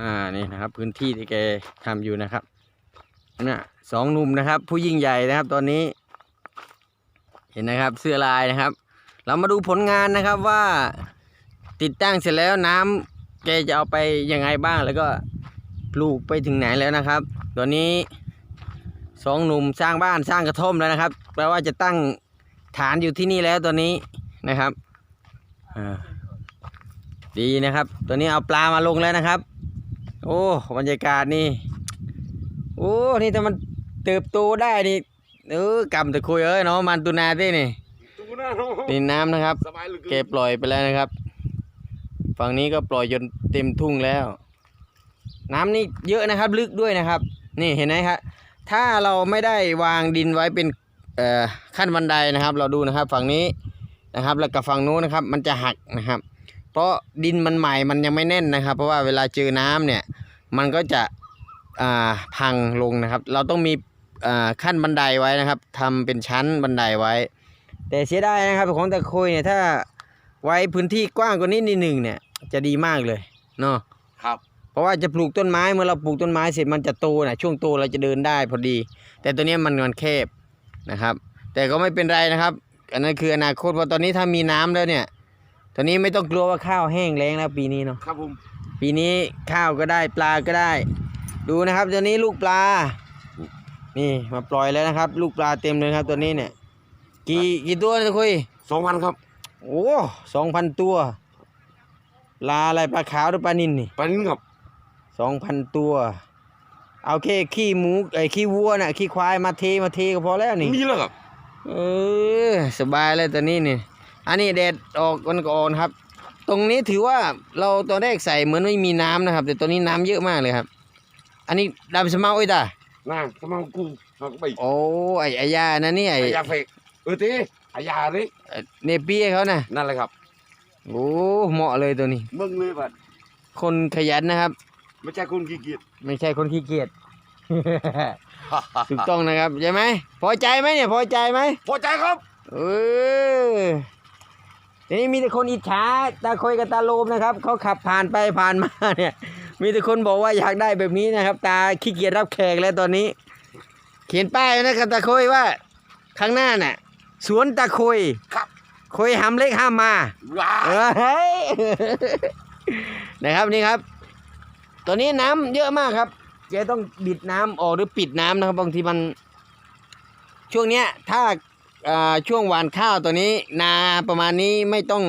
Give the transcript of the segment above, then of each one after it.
อ่านี่นะครับ พื้นที่ที่แกทำอยู่นะครับน่ะสองหนุ่มนะครับ ผู้ยิ่งใหญ่นะครับ ตอนนี้ เห็นนะครับเสื้อลายนะครับ เรามาดูผลงานนะครับว่า ติดตั้งเสร็จแล้วน้ำแกจะเอาไปยังไงบ้างแล้วก็ปลูกไปถึงไหนแล้วนะครับ ตอนนี้สองหนุ่มสร้างบ้านสร้างกระท่อมแล้วนะครับแปลว่าจะตั้งฐานอยู่ที่นี่แล้วตอนนี้นะครับดีนะครับ ตัวนี้เอาปลามาลงแล้วนะครับ โอ้บรรยากาศนี่ โอ้นี่ถ้ามันเติบโตได้นี่เออกำตะคุยเอ้ยเนาะมันตุนาที่นี่ตูหน้าน้องนี่น้ำนะครับ สบายเหลือแกเกินปล่อยไปแล้วนะครับ ฝั่งนี้ก็ปล่อยจนเต็มทุ่งแล้ว น้ำนี่เยอะนะครับ ลึกด้วยนะครับ นี่เห็นไหมครับถ้าเราไม่ได้วางดินไว้เป็นเอ่อขั้นบันไดนะครับ เราดูนะครับ ฝั่งนี้นะครับ แล้วกับฝั่งนู้นนะครับ มันจะหักนะครับเพ ราะดินมันใหม่มันยังไม่แน่นนะครับ เพราะว่าเวลาเจอน้ำเนี่ยมันก็จะอ่าพังลงนะครับ เราต้องมีอ่าขั้นบันไดไว้นะครับทำเป็นชั้นบันไดไว้ แต่เสียดายนะครับของตะโคยเนี่ยถ้าไว้พื้นที่กว้างกว่านี้นิดหนึ่งเนี่ยจะดีมากเลยเนาะครับเพราะว่าจะปลูกต้นไม้เมื่อเราปลูกต้นไม้เสร็จมันจะโตนะช่วงโตเราจะเดินได้พอดี แต่ตัวเนี้ยมันมันแคบนะครับ แต่ก็ไม่เป็นไรนะครับ อันนั้นคืออนาคตเพราะตอนนี้ถ้ามีน้ำแล้วเนี่ย ตอนนี้ไม่ต้องกลัวว่าข้าวแห้งแล้งแล้วปีนี้เนาะครับผมปีนี้ข้าวก็ได้ปลาก็ได้ ดูนะครับตัวนี้ลูกปลา นี่มาปล่อยแล้วนะครับ ลูกปลาเต็มเลยครับตัวนี้เนี่ย กี่กี่ตัวนะคุยสองพันครับ โอ้สองพันตัวปลาอะไรปลาขาวหรือปลานินนี่ปลานิ่ครับสองพันตัวเอาแค่ขี้หมูไอ้ขี้วัวน่ะขี้ควายมาเทมาเทก็พอแล้วนี่มีแล้วครับเออสบายเลยตัวนี้นี่ อันนี้แดดออกวันก่อนครับ ตรงนี้ถือว่าเราตอนแรกใส่เหมือนไม่มีน้ำนะครับ แต่ตัวนี้น้ำเยอะมากเลยครับ อันนี้ดำสมาโอ้ยตาน่าสมังกูเขาก็ไปโอ้ไอ้ไอ้ยานะนี่ไอ้อายาเฟกเออเต้อายาเลยเนปี้เขานะนั่นแหละครับโอ้เหมาะเลยตัวนี้เบิ่งเลยบัดคนขยันนะครับ ไม่ใช่คนขี้เกียจไม่ใช่คนขี้เกียจถูกต้องนะครับใช่ไหมพอใจไหมเนี่ยพอใจไหมพอใจครับ เออ ทีนี้มีแต่คนอิจฉาตาคอยกับตาโลมนะครับเขาขับผ่านไปผ่านมาเนี่ย มีแต่คนบอกว่าอยากได้แบบนี้นะครับ ตาขี้เกียจรับแขกแล้วตอนนี้ เขียนป้ายไว้นะครับตาคอยว่าข้างหน้าน่ะ สวนตาคอยครับคอยห้ามเล็กห้ามมาว้าเฮ้ยนะครับนี่ครับตัวนี้น้ำเยอะมากครับแกต้องบิดน้ำออกหรือปิดน้ำนะครับบางทีมัน ช่วงเนี้ยถ้าอ่า ช่วงหวานข้าวตัวนี้ นาประมาณนี้ไม่ต้อง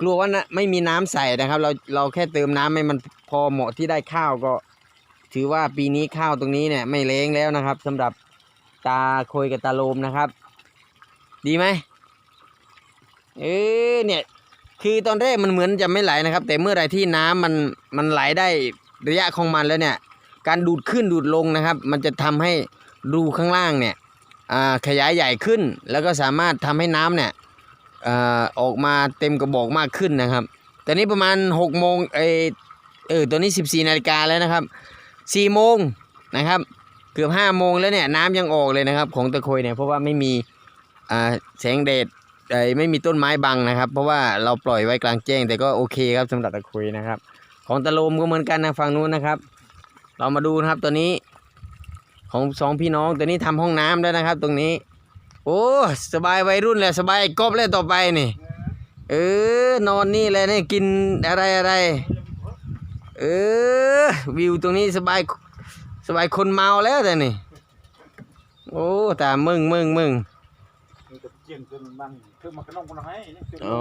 กลัวว่านะไม่มีน้ำใส่นะครับ เราเราแค่เติมน้ำให้มันพอเหมาะที่ได้ข้าวก็ ถือว่าปีนี้ข้าวตรงนี้เนี่ยไม่เล้งแล้วนะครับสำหรับตาโคยกับตาโลมนะครับ ดีไหมเออเนี่ยคือตอนแรกมันเหมือนจะไม่ไหลนะครับ แต่เมื่อไรที่น้ำมันมันไหลได้ระยะของมันแล้วเนี่ย การดูดขึ้นดูดลงนะครับ มันจะทำให้รูข้างล่างเนี่ย ขยายใหญ่ขึ้น แล้วก็สามารถทำให้น้ำเนี่ยอออกมาเต็มกระบอกมากขึ้นนะครับ ตอนนี้ประมาณ6กโมงเอเออตัวนี้ 14นาฬิกาแล้วนะครับ4โมงนะครับ เกือบ5โมงแล้วเนี่ยน้ำยังออกเลยนะครับ ของตะโคยเนี่ยเพราะว่าไม่มีแสงแดดเอ่อไม่มีต้นไม้บังนะครับ เพราะว่าเราปล่อยไว้กลางแจ้ง แต่ก็โอเคครับสำหรับตะคุยนะครับ ของตะโลมก็เหมือนกันนะฝั่งนู้นนะครับ เรามาดูนะครับตัวนี้ ของสองพี่น้องตัวนี้ทำห้องน้ำด้วยนะครับ ตรงนี้ โอ้สบายวัยรุ่นแหละสบายกบเลยต่อไปนี่ เออนอนนี่เลยนี่กินอะไรอะไรเออวิวตรงนี้สบายสบายคนเมาแล้วแต่นี่ โอ้แต่มึงมึงมึงเจียงจนมันคือมันก็น้องคนให้นี่คืออ๋อ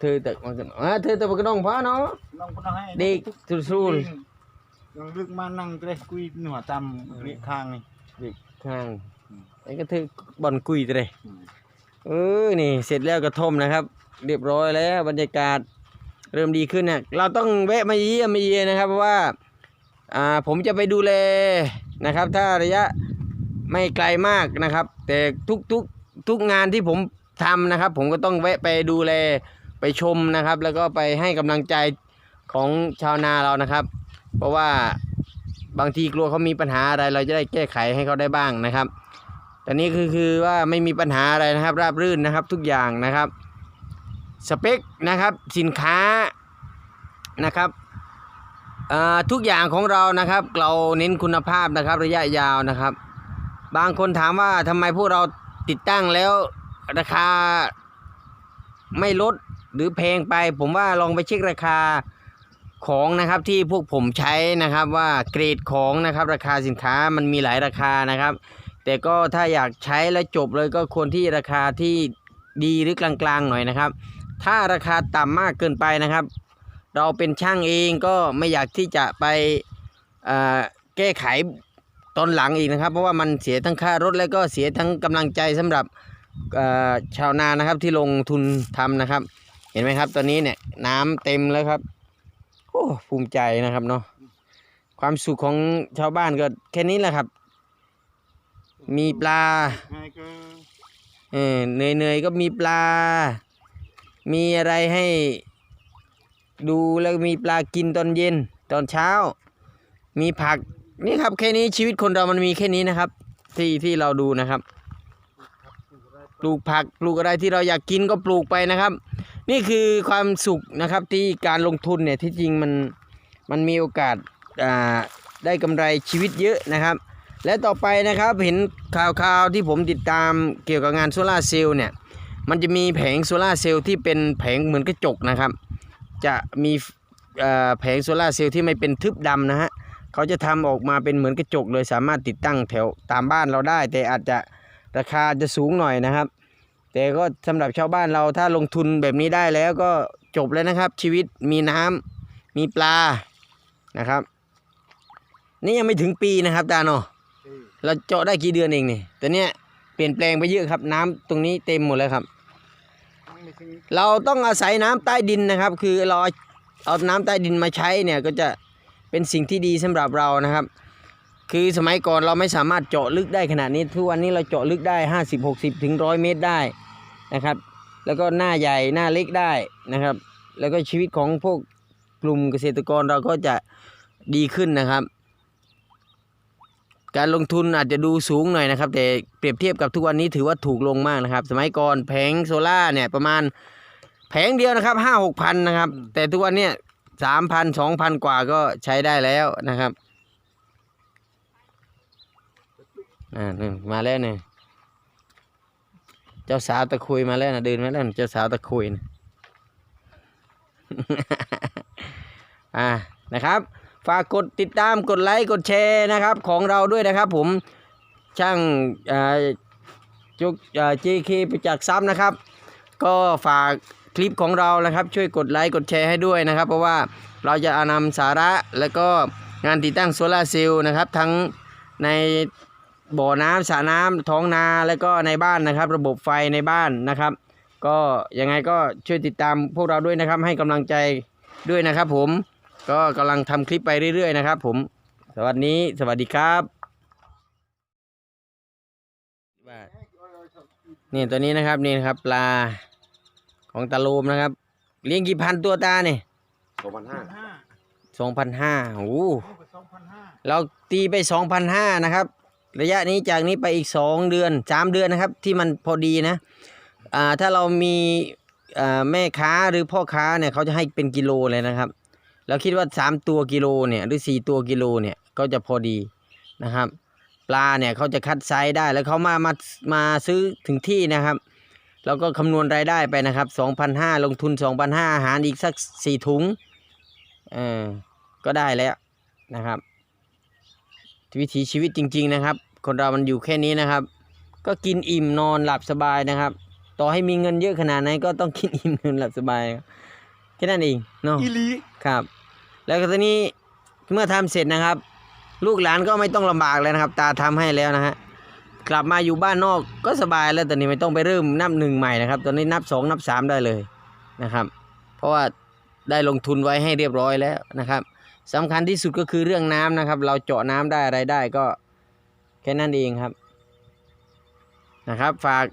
เธอแต่มันก็อ่าเธอแต่มันก็ต้องพาเนาะน้องคนให้เด็กสู้ๆเล ยยังลึกมานั่งก็ได้คุยหนัวตำเรียกข้างนี่ข้างไอ้ก็เธอบอลกุยเลยเออนี่เสร็จแล้วกระท่อมนะครับ เรียบร้อยแล้วบรรยากาศเริ่มดีขึ้นเนี่ยเราต้องแวะมาเยี่ยมมาเยียนนะครับเพราะว่าอ่าผมจะไปดูแลนะครับ ถ้าระยะไม่ไกลมากนะครับ แต่ทุกทุกทุกงานที่ผมทำนะครับ ผมก็ต้องแวะไปดูแลไปชมนะครับ แล้วก็ไปให้กำลังใจของชาวนาเรานะครับ เพราะว่าบางทีกลัวเขามีปัญหาอะไร เราจะได้แก้ไขให้เขาได้บ้างนะครับตอนนี้คือคือว่าไม่มีปัญหาอะไรนะครับ ราบรื่นนะครับทุกอย่างนะครับ สเปคนะครับสินค้านะครับทุกอย่างของเรานะครับ เราเน้นคุณภาพนะครับระยะยาวนะครับ บางคนถามว่าทำไมพวกเราติดตั้งแล้วราคาไม่ลดหรือแพงไป ผมว่าลองไปเช็คราคา ของนะครับที่พวกผมใช้นะครับว่าเกรดของนะครับราคาสินค้ามันมีหลายราคานะครับ แต่ก็ถ้าอยากใช้แล้วจบเลยก็ควรที่ราคาที่ดีหรือกลางๆหน่อยนะครับ ถ้าราคาต่ำมากเกินไปนะครับ เราเป็นช่างเองก็ไม่อยากที่จะไปแก้ไขตอนหลังอีกนะครับ เพราะว่ามันเสียทั้งค่ารถและก็เสียทั้งกำลังใจสำหรับชาวนานะครับที่ลงทุนทำนะครับ เห็นไหมครับตอนนี้เนี่ยน้ำเต็มแล้วครับ โอ้ภูมิใจนะครับเนาะความสุขของชาวบ้านก็แค่นี้แหละครับ มีปลาเออเหนื่อยๆก็มีปลา มีอะไรให้ดูแล้วมีปลากินตอนเย็นตอนเช้า มีผักนี่ครับแค่นี้ชีวิตคนเรามันมีแค่นี้นะครับ ที่ที่เราดูนะครับ ลูกผักปลูกอะไรที่เราอยากกินก็ปลูกไปนะครับ นี่คือความสุขนะครับที่การลงทุนเนี่ยที่จริงมันมันมีโอกาสอ่าได้กำไรชีวิตเยอะนะครับ และต่อไปนะครับเห็นข่าวๆที่ผมติดตามเกี่ยวกับงานโซลาเซลล์เนี่ยมันจะมีแผงโซลาเซลล์ที่เป็นแผงเหมือนกระจกนะครับ จะมีแผงโซลาเซลล์ที่ไม่เป็นทึบดำนะฮะเขาจะทำออกมาเป็นเหมือนกระจกเลยสามารถติดตั้งแถวตามบ้านเราได้ แต่อาจจะ ราคาจะสูงหน่อยนะครับ แต่ก็สำหรับชาวบ้านเราถ้าลงทุนแบบนี้ได้แล้วก็จบแล้วนะครับ ชีวิตมีน้ำมีปลานะครับ นี่ยังไม่ถึงปีนะครับตาเนาะเอเราเจาะได้กี่เดือนเองนี่แต่เนี้ยเปลี่ยนแปลงไปเยอะครับ น้ำตรงนี้เต็มหมดแล้วครับ เราต้องอาศัยน้ำใต้ดินนะครับ คือเราเอาน้ำใต้ดินมาใช้เนี่ยก็จะเป็นสิ่งที่ดีสำหรับเรานะครับ คือสมัยก่อนเราไม่สามารถเจาะลึกได้ขนาดนี้ ทุกวันนี้เราเจาะลึกได้ 50 60 ถึงร้อยเมตรได้นะครับ แล้วก็หน้าใหญ่หน้าเล็กได้นะครับ แล้วก็ชีวิตของพวกกลุ่มเกษตรกรเราก็จะดีขึ้นนะครับ การลงทุนอาจจะดูสูงหน่อยนะครับ แต่เปรียบเทียบกับทุกวันนี้ถือว่าถูกลงมากนะครับ สมัยก่อนแผงโซล่าเนี่ยประมาณแผงเดียวนะครับห้าหกพันนะครับ แต่ทุกวันเนี้ยสามพันสองพันกว่าก็ใช้ได้แล้วนะครับ อ่านี่มาแล้วเนี่ยเจ้าสาวตะคุยมาแล้วนะเดินมาแล้วเจ้าสาวตะคุยนะอ่านะครับ ฝากกดติดตามกดไลค์กดแชร์นะครับ ของเราด้วยนะครับ ผมช่างจุกเอ่อ JK ประจักษ์ทรัพย์นะครับ ก็ฝากคลิปของเรานะครับ ช่วยกดไลค์กดแชร์ให้ด้วยนะครับ เพราะว่าเราจะอานำสาระแล้วก็งานติดตั้งโซลาร์เซลล์นะครับ ทั้งใน บ่อน้ำสระน้ำท้องนาแล้วก็ในบ้านนะครับ ระบบไฟในบ้านนะครับ ก็ยังไงก็ช่วยติดตามพวกเราด้วยนะครับ ให้กำลังใจด้วยนะครับ ผมก็กำลังทำคลิปไปเรื่อย ๆ นะครับ ผมสวัสดีสวัสดีครับนี่ตัวนี้นะครับนี่นะครับ ปลาของตาโลมนะครับ เลี้ยงกี่พันตัวตาเนี่ยสองพันห้าห้าสองพันห้าโอ้โหสองพันห้าเราตีไปสองพันห้านะครับ ระยะนี้จากนี้ไปอีกสองเดือนสามเดือนนะครับ ที่มันพอดีนะอ่าถ้าเรามีอ่าแม่ค้าหรือพ่อค้าเนี่ยเขาจะให้เป็นกิโลเลยนะครับ เราคิดว่าสามตัวกิโลเนี่ยหรือสี่ตัวกิโลเนี่ยก็จะพอดีนะครับ ปลาเนี่ยเขาจะคัดไซส์ได้แล้วเขามามามาซื้อถึงที่นะครับเราก็คำนวณรายได้ไปนะครับ2,500ลงทุน 2,500อาหารอีกสักสี่ถุงเออก็ได้แล้วนะครับ วิถีชีวิตจริง ๆนะครับ คนเรามันอยู่แค่นี้นะครับ ก็กินอิ่มนอนหลับสบายนะครับ ต่อให้มีเงินเยอะขนาดไหนก็ต้องกินอิ่มนอนหลับสบายครับแค่นั้นเองเนาะอีหลีครับ แล้วก็ทีนี้เมื่อทำเสร็จนะครับ ลูกหลานก็ไม่ต้องลำบากเลยนะครับ ตาทำให้แล้วนะฮะกลับมาอยู่บ้านนอกก็สบายแล้วตอนนี้ไม่ต้องไปเริ่มนับหนึ่งใหม่นะครับ ตอนนี้นับสองนับสามได้เลยนะครับ เพราะว่าได้ลงทุนไว้ให้เรียบร้อยแล้วนะครับ สำคัญที่สุดก็คือเรื่องน้ำนะครับ เราเจาะน้ำได้อะไรได้ก็แค่นั้นเองครับนะครับ ฝาก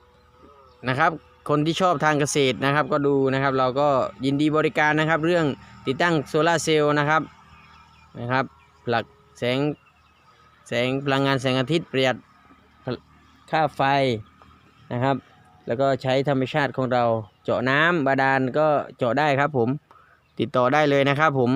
นะครับคนที่ชอบทางเกษตรนะครับ ก็ดูนะครับ เราก็ยินดีบริการนะครับ เรื่องติดตั้งโซลาเซลล์นะครับนะครับ หลักแสงแสงพลังงานแสงอาทิตย์ประหยัดค่าไฟนะครับ แล้วก็ใช้ธรรมชาติของเราเจาะน้ำบาดาลก็เจาะได้ครับผมติดต่อได้เลยนะครับผม